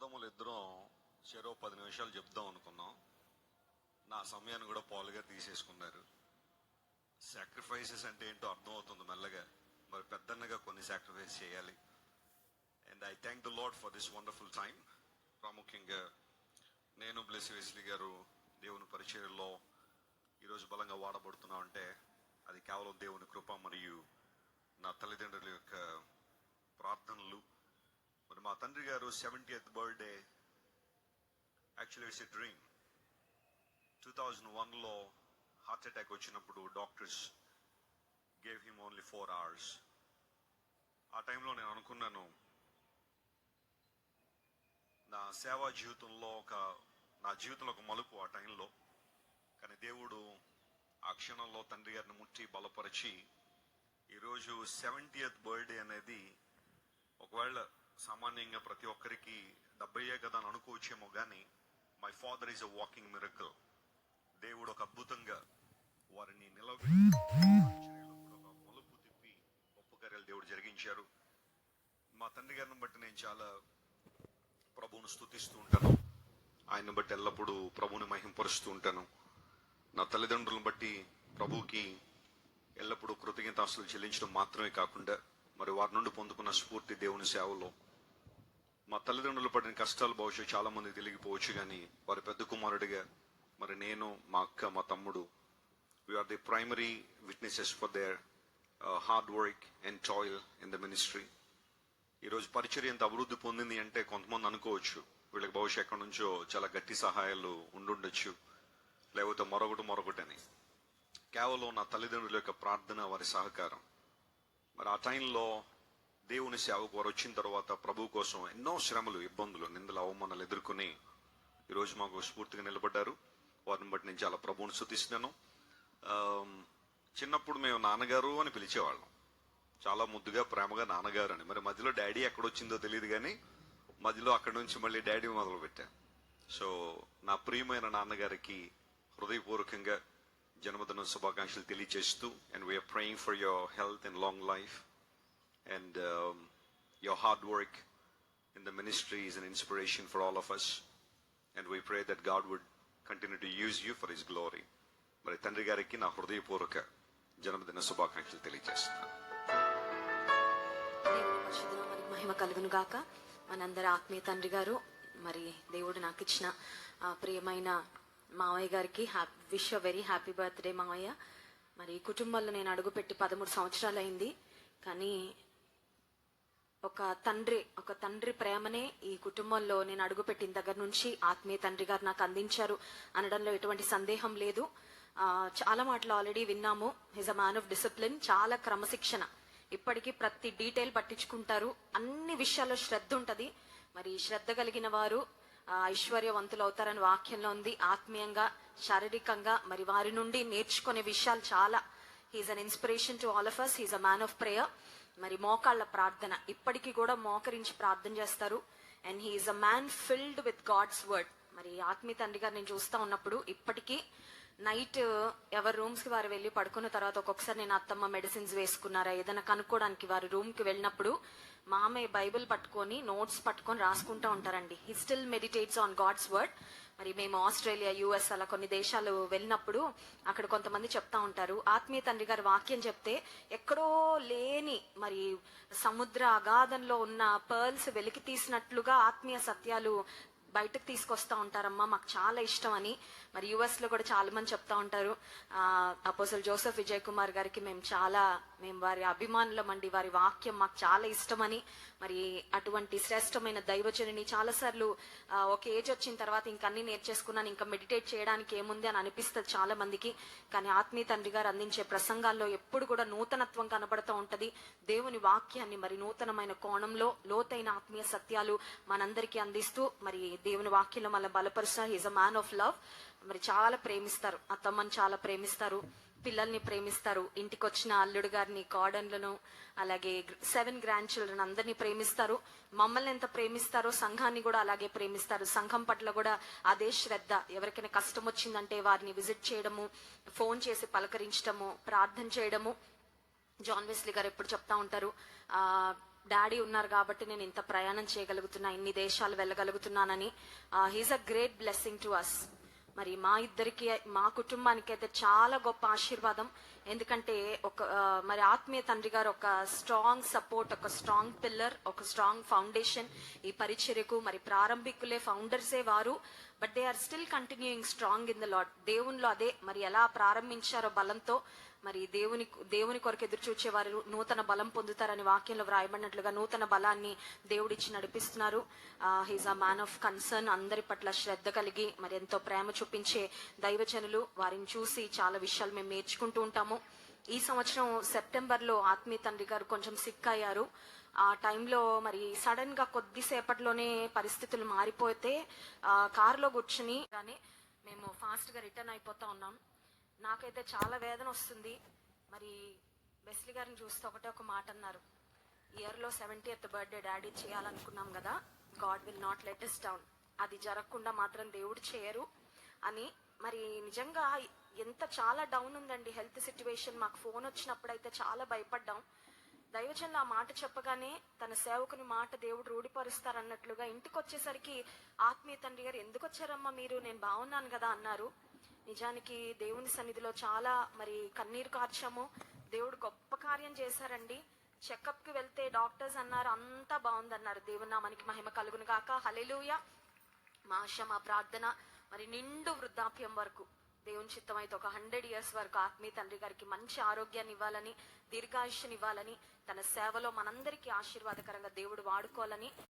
అన్నదమ్ములు ఇద్దరం చెరో పది నిమిషాలు చెప్దాం అనుకున్నాం. నా సమయాన్ని కూడా పాలుగా తీసేసుకున్నారు. సాక్రిఫైసెస్ అంటే ఏంటో అర్థమవుతుంది మెల్లగా. మరి పెద్దన్నగా కొన్ని సాక్రిఫైస్ చేయాలి. And I thank the Lord for this wonderful time ప్రాముఖ్యంగా నేను బ్లెస్ వెస్లీ గారు దేవుని పరిచయంలో ఈరోజు బలంగా వాడబడుతున్నాం అంటే అది కేవలం దేవుని కృప మరియు నా తల్లిదండ్రుల యొక్క ప్రార్థనలు మరి మా తండ్రి గారు seventy eighth birthday actually it's a dream two thousand వన్లో హార్ట్ అటాక్ వచ్చినప్పుడు doctors gave him only four hours ఆ టైంలో నేను అనుకున్నాను నా సేవా జీవితంలో ఒక నా జీవితంలో ఒక మలుపు ఆ టైంలో. కానీ దేవుడు ఆ క్షణంలో తండ్రి గారిని ముట్టి బలపరిచి ఈరోజు సెవెంటీయత్ బర్త్డే అనేది ఒకవేళ సామాన్యంగా ప్రతి ఒక్కరికి డెబ్బయ్యే కదా అని అనుకోవచ్చేమో కానీ my father is a walking miracle దేవుడు ఒక అద్భుతంగా వారిని నిలబెట్టి ఒక మలుపు తిప్పి గొప్ప కార్యాలు దేవుడు జరిగించారు. మా తండ్రి గారిని బట్టి నేను చాలా ప్రభువును స్తుతిస్తూ ఉంటాను. ఆయన్ని బట్టి ఎల్లప్పుడూ ప్రభువుని మహింపరుస్తూ ఉంటాను. నా తల్లిదండ్రులను బట్టి ప్రభువుకి ఎల్లప్పుడూ కృతజ్ఞతాస్తులు చెల్లించడం మాత్రమే కాకుండా మరి వారి నుండి పొందుకున్న స్ఫూర్తి దేవుని సేవలో మా తల్లిదండ్రులు పడిన కష్టాలు బహుశా చాలా మంది తెలియకపోవచ్చు కానీ వారి పెద్ద కుమారుడిగా మరి నేను మా అక్క మా తమ్ముడు we are the primary witnesses for their hard work and toil in the ministry ఈరోజు పరిచర్య ఎంత అభివృద్ధి పొందింది అంటే కొంతమంది అనుకోవచ్చు. వీళ్ళకి బహుశా ఎక్కడి నుంచో చాలా గట్టి సహాయాలు ఉండుండొచ్చు. లేకపోతే మరొకటి మరొకటని. కేవలం నా తల్లిదండ్రుల యొక్క ప్రార్థన వారి సహకారం. మరి ఆ టైంలో దేవుని సేవకు వారు వచ్చిన తర్వాత ప్రభు కోసం ఎన్నో శ్రమలు ఇబ్బందులు నిందలు అవమానాలు ఎదుర్కొని ఈరోజు మాకు స్ఫూర్తిగా నిలబడ్డారు. వారిని బట్టి నేను చాలా ప్రభువుని శుతిస్తున్నాను చిన్నప్పుడు మేము నాన్నగారు అని పిలిచేవాళ్ళం. చాలా ముద్దుగా ప్రేమగా నాన్నగారు అని. మరి మధ్యలో డాడీ ఎక్కడొచ్చిందో తెలియదు కానీ మధ్యలో అక్కడి నుంచి మళ్ళీ డాడీ మొదలుపెట్టాను సో నా ప్రియమైన నాన్నగారికి హృదయపూర్వకంగా జన్మదిన శుభాకాంక్షలు తెలియజేస్తూ and we are praying for your health and long life and um, your hard work in the ministry is an inspiration for all of us and we pray that God would continue to use you for His glory మరి తండ్రి గారికి నా హృదయపూర్వక జన్మదిన శుభాకాంక్షలు తెలియజేస్తున్నాను. మహిమ కలుగును గాక. మనందరి ఆత్మీయ తండ్రి గారు మరి దేవుడు నాకు ఇచ్చిన ప్రియమైన మావయ్య గారికి విష్ వెరీ హ్యాపీ బర్త్డే మావయ్య. మరి ఈ కుటుంబంలో నేను అడుగుపెట్టి పదమూడు సంవత్సరాలు అయింది కానీ ఒక తండ్రి ఒక తండ్రి ప్రేమనే ఈ కుటుంబంలో నేను అడుగుపెట్టిన దగ్గర నుంచి ఆత్మీయ తండ్రి గారు నాకు అందించారు అనడంలో ఎటువంటి సందేహం లేదు. చాలా మాటలు ఆల్రెడీ విన్నాము. His a man of discipline చాలా క్రమశిక్షణ. ఇప్పటికీ ప్రతి డీటెయిల్ పట్టించుకుంటారు. అన్ని విషయాల్లో శ్రద్ధ ఉంటుంది. మరి శ్రద్ధ కలిగిన వారు ఐశ్వర్యవంతులు అవుతారని వాక్యంలో ఉంది. ఆత్మీయంగా శారీరకంగా మరి వారి నుండి నేర్చుకునే విషయాలు చాలా. He is an inspiration to all of us he is a man of prayer మరి మోకాళ్ళ ప్రార్థన. ఇప్పటికీ కూడా మోకరించి ప్రార్థన చేస్తారు. And he is a man filled with God's word మరి ఆత్మీయ తండ్రి గారు నేను చూస్తా ఉన్నప్పుడు ఇప్పటికీ నైట్ ఎవరి రూమ్స్కి వారు వెళ్ళి పడుకున్న తర్వాత ఒక్కొక్కసారి నేను అత్తమ్మ మెడిసిన్స్ వేసుకున్నారా ఏదైనా కనుక్కోవడానికి వారి రూమ్కి వెళ్ళినప్పుడు మామయ్య బైబిల్ పట్టుకొని నోట్స్ పట్టుకొని రాసుకుంటా ఉంటారండి. He still meditates on God's word మరి మేము ఆస్ట్రేలియా యుఎస్ అలా కొన్ని దేశాలు వెళ్ళినప్పుడు అక్కడ కొంతమంది చెప్తా ఉంటారు. ఆత్మీయ తండ్రి గారి వాక్యం చెప్తే ఎక్కడో లేని మరి సముద్ర అగాధంలో ఉన్న పర్ల్స్ వెలికి తీసినట్లుగా ఆత్మీయ సత్యాలు బయటకు తీసుకొస్తా ఉంటారమ్మా మాకు చాలా ఇష్టం అని. మరి యుఎస్లో కూడా చాలా మంది చెప్తా ఉంటారు. అపోసల్ జోసెఫ్ విజయ్ కుమార్ గారికి మేము చాలా మేము వారి అభిమానులమండి వారి వాక్యం మాకు చాలా ఇష్టమని. మరి అటువంటి శ్రేష్టమైన దైవచనుని చాలా సార్లు ఒక ఏజ్ వచ్చిన తర్వాత ఇంక అన్ని నేర్చేసుకున్నాను ఇంకా మెడిటేట్ చేయడానికి ఏముంది అని అనిపిస్తుంది చాలా మందికి కానీ ఆత్మీయ తండ్రి గారు అందించే ప్రసంగాల్లో ఎప్పుడు కూడా నూతనత్వం కనబడుతూ ఉంటది. దేవుని వాక్యాన్ని మరి నూతనమైన కోణంలో లోతైన ఆత్మీయ సత్యాలు మనందరికీ అందిస్తూ మరి దేవుని వాక్యంలో మళ్ళీ బలపరుస్తారు is a man of love మరి చాలా ప్రేమిస్తారు. అత్తమ్మని చాలా ప్రేమిస్తారు. పిల్లల్ని ప్రేమిస్తారు. ఇంటికి వచ్చిన అల్లుడు గారిని కాడన్లను అలాగే సెవెన్ గ్రాండ్ చిల్డ్రన్ అందరినీ ప్రేమిస్తారు. మమ్మల్ని ఎంత ప్రేమిస్తారో సంఘాన్ని కూడా అలాగే ప్రేమిస్తారు. సంఘం పట్ల కూడా అదే శ్రద్ధ. ఎవరికైనా కష్టం వచ్చిందంటే వారిని విజిట్ చేయడము ఫోన్ చేసి పలకరించడము ప్రార్థన చేయడము. జాన్ వెస్లీ గారు ఎప్పుడు చెప్తా ఉంటారు ఆ డాడీ ఉన్నారు కాబట్టి నేను ఇంత ప్రయాణం చేయగలుగుతున్నా ఇన్ని దేశాలు వెళ్ళగలుగుతున్నానని. He's a great blessing to us. మరి మా ఇద్దరికి మా కుటుంబానికి అయితే చాలా గొప్ప ఆశీర్వాదం. ఎందుకంటే ఒక మరి ఆత్మీయ తండ్రి గారు ఒక స్ట్రాంగ్ సపోర్ట్ ఒక స్ట్రాంగ్ పిల్లర్ ఒక స్ట్రాంగ్ ఫౌండేషన్ ఈ పరిచర్యకు మరి ప్రారంభికులే ఫౌండర్సే వారు. But they are still continuing strong in the Lord దేవునిలో అదే మరి ఎలా ప్రారంభించారో బలంతో మరి దేవుని దేవుని కొరకు ఎదురు చూచేవారు నూతన బలం పొందుతారని వాక్యంలో వ్రాయబడినట్లుగా నూతన బలాన్ని దేవుడిచ్చి నడిపిస్తున్నారు. He's a man of concern అందరి పట్ల శ్రద్ధ కలిగి మరి ఎంతో ప్రేమ చూపించే దైవజనులు. వారిని చూసి చాలా విషయాలు మేము నేర్చుకుంటూ ఉంటాము. ఈ సంవత్సరం సెప్టెంబర్లో ఆత్మీయ తండ్రి గారు కొంచెం సిక్ అయ్యారు. ఆ టైంలో మరి సడన్గా కొద్దిసేపట్లోనే పరిస్థితులు మారిపోతే కారులో కూర్చుని కానీ మేము ఫాస్ట్గా రిటర్న్ అయిపోతా ఉన్నాం. నాకైతే చాలా వేదన వస్తుంది. మరి బెస్లీ గారిని చూస్తే ఒకటే ఒక మాట అన్నారు. ఇయర్లో సెవెంటీ ఎత్ బర్త్డే డాడీ చేయాలనుకున్నాం కదా God will not let us down అది జరగకుండా మాత్రం దేవుడు చేయరు అని. మరి నిజంగా ఎంత చాలా డౌన్ ఉందండి హెల్త్ సిచ్యువేషన్ మాకు ఫోన్ వచ్చినప్పుడు అయితే చాలా భయపడ్డాం. దైవజనులు ఆ మాట చెప్పగానే తన సేవకుని మాట దేవుడు రూఢిపరుస్తారన్నట్లుగా ఇంటికి వచ్చేసరికి ఆత్మీయ తండ్రి గారు ఎందుకు వచ్చారమ్మా మీరు? నేను బాగున్నాను కదా అన్నారు. నిజానికి దేవుని సన్నిధిలో చాలా మరి కన్నీరు కార్చాము. దేవుడు గొప్ప కార్యం చేశారండి. చెకప్కి వెళ్తే డాక్టర్స్ అన్నారు అంతా బాగుందన్నారు. దేవుని నామానికి మహిమ కలుగును గాక. హలెలుయ మా ఆశ మా ప్రార్థన మరి నిండు వృద్ధాప్యం వరకు దేవుని చిత్తం అయితే ఒక హండ్రెడ్ ఇయర్స్ వరకు ఆత్మీయ తండ్రి గారికి మంచి ఆరోగ్యాన్ని ఇవ్వాలని దీర్ఘాయుష్ని ఇవ్వాలని తన సేవలో మనందరికీ ఆశీర్వాదకరంగా దేవుడు వాడుకోవాలని